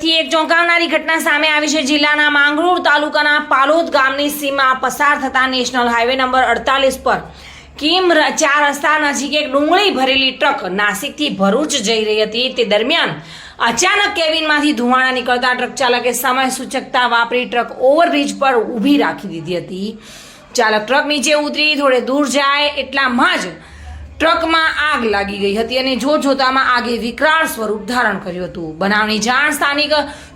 થી એક ચોંકાવનારી ઘટના સામે આવી છે. જિલ્લાના માંગરોળ તાલુકાના પાલોદ ગામની સીમા પસાર થતા નેશનલ હાઈવે નંબર અડતાલીસ પર કિમ ચાર રસ્તા નજીક એક ડુંગળી ભરેલી ટ્રક નાસિકથી ભરૂચ જઈ રહી હતી. તે દરમિયાન અચાનક કેબિનમાંથી ધુમાડા નીકળતા ટ્રક ચાલકે સમય સૂચકતા વાપરી ટ્રક ઓવરબ્રિજ પર ઊભી રાખી દીધી હતી. ચાલક ટ્રક નીચે ઉતરી, થોડે દૂર જાય એટલામાં જ ટ્રકમાં આગ લાગી ગઈ હતી અને જો જોતામાં આગે વિકરાળ સ્વરૂપ ધારણ કર્યું હતું. બનાવની જાણ સ્થાનિક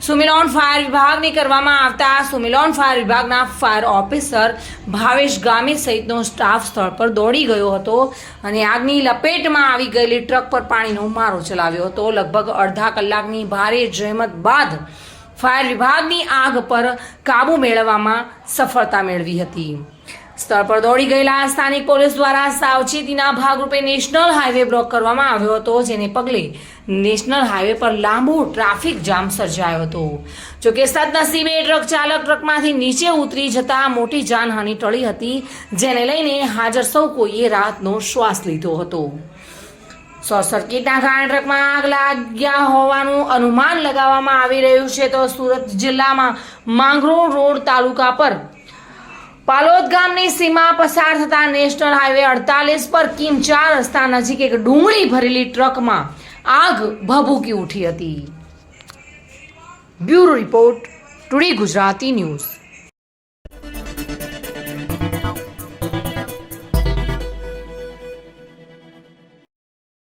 સુમિલોન ફાયર વિભાગની કરવામાં આવતા સુમિલોન ફાયર વિભાગના ફાયર ઓફિસર ભાવેશ ગામી સહિતનો સ્ટાફ સ્થળ પર દોડી ગયો હતો અને આગની લપેટમાં આવી ગયેલી ટ્રક પર પાણીનો મારો ચલાવ્યો હતો. લગભગ અડધા કલાકની ભારે જહેમત બાદ ફાયર વિભાગની આગ પર કાબુ મેળવવામાં સફળતા મેળવી હતી. સ્થળ પર દોડી ગયેલા સ્થાનિક પોલીસ દ્વારા સાવચેતીના ભાગરૂપે નેશનલ હાઈવે બ્લોક કરવામાં આવ્યો હતો, જેને પગલે નેશનલ હાઈવે પર લાંબુ ટ્રાફિક જામ સર્જાયો હતો. જોકે સદનસીબે ટ્રક ચાલક ટ્રકમાંથી નીચે ઉતરી જતા મોટી જાનહાનિ ટળી હતી, જેને લઈને હાજર સૌ કોઈએ રાતનો શ્વાસ લીધો હતો. શોર્ટ સર્કિટના કારણે ટ્રકમાં આગ લાગ્યા હોવાનું અનુમાન લગાવવામાં આવી રહ્યું છે, તો સુરત જિલ્લામાં માંગરોળ રોડ તાલુકા પર પાલોદ ગામની સીમા પસાર થતા નેશનલ હાઈવે અડતાલીસ પર કિમ ચાર રસ્તા નજીક એક ડુંગળી ભરેલી ટ્રકમાં આગ ભભૂકી ઉઠી હતી. Bureau report, today Gujarati news.